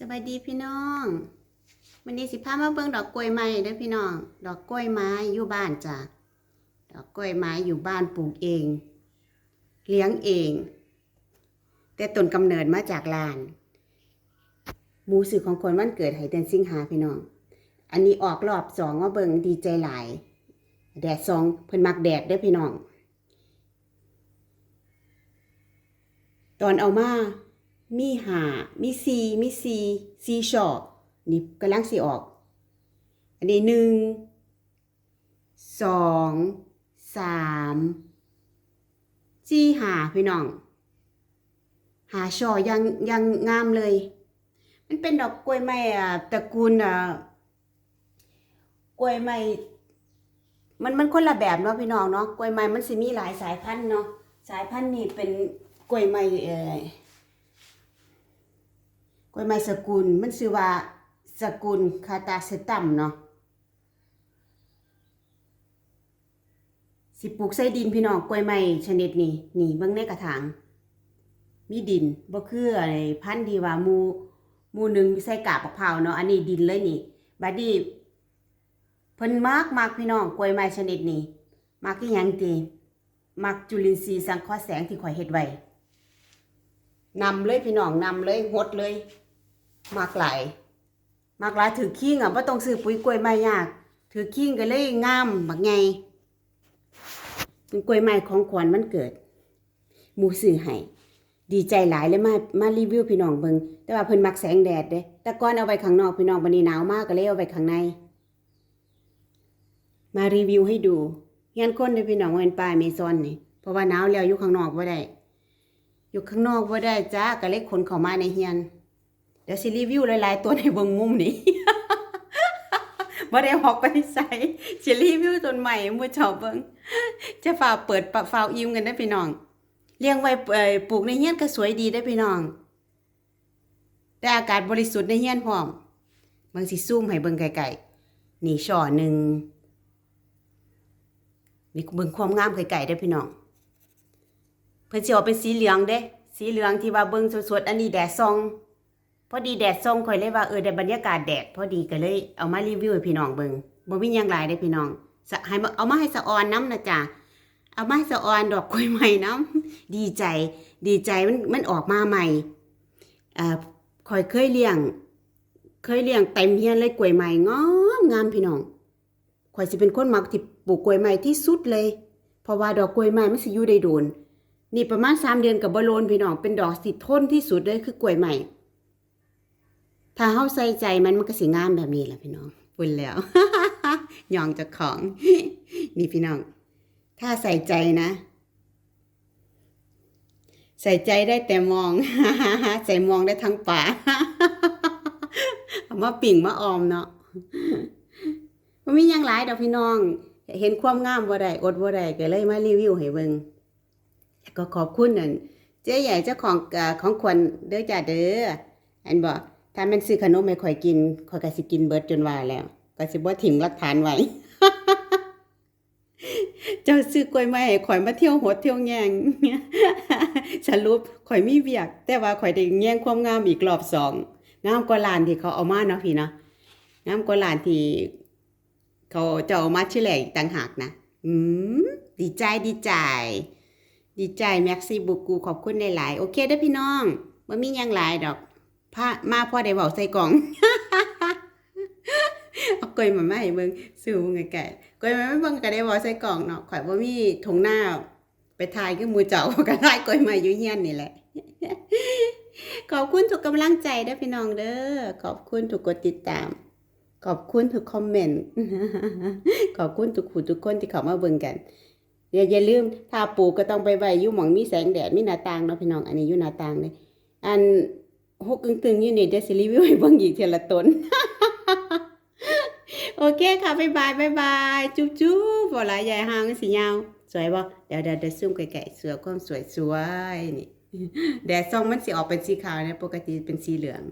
สบายดีพี่น้องวันนี้สิพามาเบิ่งดอกกล้วยไม้เด้อพี่น้อง ดอกกล้วยไม้อยู่บ้านจ้ะดอกกล้วยไม้อยู่บ้านปลูกเอง เลี้ยงเอง แต่ต้นกำเนิดมาจากลานหมูสื่อของคนวันเกิดให้เดนสิงหาพี่น้อง อันนี้ออกรอบสองมาเบิ่งดีใจหลาย แดดสองเพิ่นมักแดดเด้อพี่น้อง ตอนเอามา มีหามีซีมีซีซีชอนี่กำลังสิออก อันนี้หนึ่งสองสามสี่หาพี่น้อง หาช่อยังยังงามเลย มันเป็นดอกกล้วยไม้อะตระกูลอะกล้วยไม้มันมันคนละแบบเนาะพี่น้องเนาะกล้วยไม้มันสิมีหลายสายพันธุ์เนาะสายพันธุ์นี่เป็นกล้วยไม้เอ่อ กล้วยไม้สกุลมันชื่อว่าสกุลคาตาเซตัมเนาะสิปลูกใส่ดินพี่น้องกล้วยไม้ชนิดนี้นี่เบิ่งในกระถางมีดินบ่คืออะไอ้พันธุ์ที่ว่าหมู่หมู่หนึ่งใส่กาบมะพร้าวเนาะอันนี้ดินเลยนี่บัดนี้เพิ่นมักมักพี่น้องกล้วยไม้ชนิดนี้มักอีหยังติมักจุลินทรีย์สังเคราะห์แสงที่ข่อยเฮ็ดไว้นำเลยพี่น้องนำเลยหดเลย มักหลายมักหลายถือขิงอะบ่ต้องซื้อปุ๋ยกล้วยไม้ยาก ถือขิงก็เลยงามบักใหญ่เป็นกล้วยไม้ของขวัญวันเกิดหมูซื้อให้ดีใจหลายเลยมามารีวิวพี่น้องเบิงแต่ว่าเพิ่นมักแสงแดดเด้แต่ก่อนเอาไว้ข้างนอกพี่น้องวันนี้หนาวมากก็เลยเอาไว้ข้างใน มารีวิวให้ดูงานคนเด้พี่น้องว่าเป็นป่าเมซอนนี่เพราะว่าหนาวแล้วอยู่ข้างนอกบ่ได้อยู่ข้างนอกบ่ได้จ้าก็เลยขนเข้ามาในเฮียน เดี๋ยวสิรีวิวหลายๆตัวในเบิงมุมนี้บ่ได้ออกไปใส่สิรีวิวต้นใหม่มื้อเช้าเบิงจะฝ่าเปิดปฝ่าอิ่มกันได้พี่น้อง เลี้ยงไว้ปลูกในเฮียนก็สวยดีได้พี่น้อง แต่อากาศบริสุทธิ์ในเฮียนพร้อมเบิ่งสิซูมให้เบิ่งไกลๆนี่ช่อหนึ่งนี่เบิ่งความงามไกลๆได้พี่น้องเพิ่นสิออกเป็นสีเหลืองเด้ สีเหลืองที่ว่าเบิ่งสดๆอันนี้แดดส่อง พอดีแดดส่งข่อยเลยว่าเออได้บรรยากาศแดดพอดีก็เลยเอามารีวิวให้พี่น้องเบิงบ่มีหยังหลายเด้พี่น้องให้เอามาให้สะออนน้ำนะจ๊ะเอามาให้สะออนดอกกล้วยใหม่น้ำดีใจ ดีใจมันมันออกมาใหม่อ่าคอยเคยเลี้ยง เคยเลี้ยงเต็มเฮียนเลยกล้วยใหม่งามงามพี่น้องคอยสิเป็นคนมักที่ปลูกกล้วยใหม่ที่สุดเลย เพราะว่าดอกกล้วยใหม่มันสิอยู่ได้โดนนี่ประมาณสามเดือนกับบ่โลนพี่น้องเป็นดอกสิทนที่สุดเลยคือกล้วยใหม่ ถ้าเฮาใส่ใจมันมันก็สิงามแบบนี้แหละพี่น้องปุ่นแล้วยองเจากของ นี่พี่น้อง ถ้าใส่ใจนะ ใส่ใจได้แต่มอง ใส่มองได้ทั้งป่าเอามาปิ่งมาออมเนาะมันมีหยังหลายดอกพี่น้อง เห็นความงามบ่ได้อดบ่ได้ก็เลยมารีวิวให้เบิ่งก็ขอบคุณนั่นเจ๊ใหญ่เจ้าของของขวัญเด้อจ้าเด้ออันบอก ถ้าแมันซื้อขนมให้ข่อยกินข่อยก็สิกินเบิดจนว่าแล้วก็สิบ่ทิ้งหลักฐานไว้เจ้าซื้อกล้วยไม้ให้ข่อยมาเที่ยวหดเที่ยวแยงสรุปข่อยมีเวียก แต่ว่าข่อยได้แย่งความงามอีกรอบสองงามกว่าร้านที่เขาเอามาเนาะพี่เนาะงามกว่าร้านที่เขาจะเอามาชื่อแหลกต่างหากนะอืมดีใจดีใจ ดีใจแม็กซี่บุกูขอบคุณหลายๆโอเคเด้อพี่น้องบ่มีหยังหลายดอก พามาพ่อได้เว้าใส่กล่องเอากล้วยมามาให้เบิ่งสู้ไงแก่กล้วยมาไม่เบิ่งก็ได้เว้าใส่กล่องเนาะข่อยบ่มีถุงหน้า ไปถ่ายคือหมู่เจ้าก็ได้กล้วยมาอยู่เฮียนนี่แหละขอบคุณทุกกำลังใจเด้อพี่น้องเด้อขอบคุณทุกกดติดตาม ขอบคุณทุกคอมเมนต์ขอบคุณทุกผู้ทุกคนที่เข้ามาเบิ่งกันอย่าอย่าลืมถ้าปลูกก็ต้องไปไว้อยู่หม่องมีแสงแดดมีหน้าต่างเนาะพี่น้องอันนี้อยู่หน้าต่างเลยอัน หกตึงๆอยู่นี่เดี๋ยวสิรีวิวให้เบิ่งอีกเทีละตนโอเคค่ะบ๊ายบายบ๊ายบายจุ๊บจุ๊บบ่หลายใหญ่หางสิยาวสวยบ่เดี๋ยวเดี๋ยวเดี๋ยวซูมไก่ๆสวยความสวยสวยนี่แดดซ่องมันสีออกเป็นสีขาวนะปกติเป็นสีเหลือง